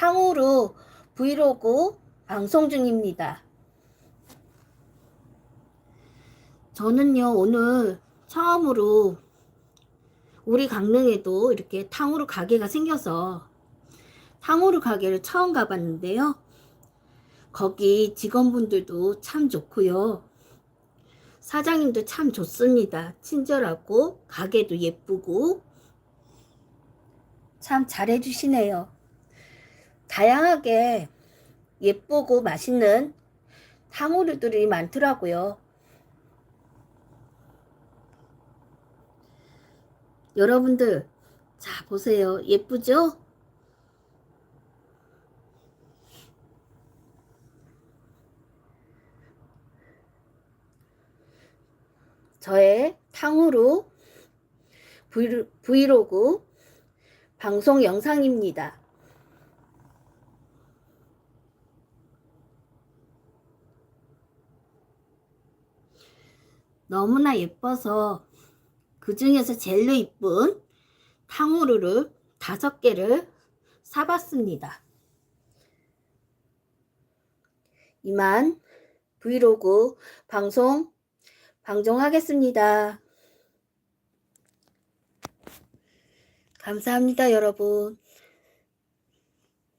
탕후루 브이로그 방송 중입니다. 저는요, 오늘 처음으로 우리 강릉에도 이렇게 탕후루 가게가 생겨서 탕후루 가게를 처음 가봤는데요. 거기 직원분들도 참 좋고요. 사장님도 참 좋습니다. 친절하고 가게도 예쁘고 참 잘해주시네요. 다양하게 예쁘고 맛있는 탕후루들이 많더라고요. 여러분들, 자, 보세요. 예쁘죠? 저의 탕후루 브이로- 브이로그 방송 영상입니다. 너무나 예뻐서 그 중에서 제일로 이쁜 탕후루를 다섯 개를 사봤습니다. 이만 브이로그 방송 방송하겠습니다. 감사합니다, 여러분.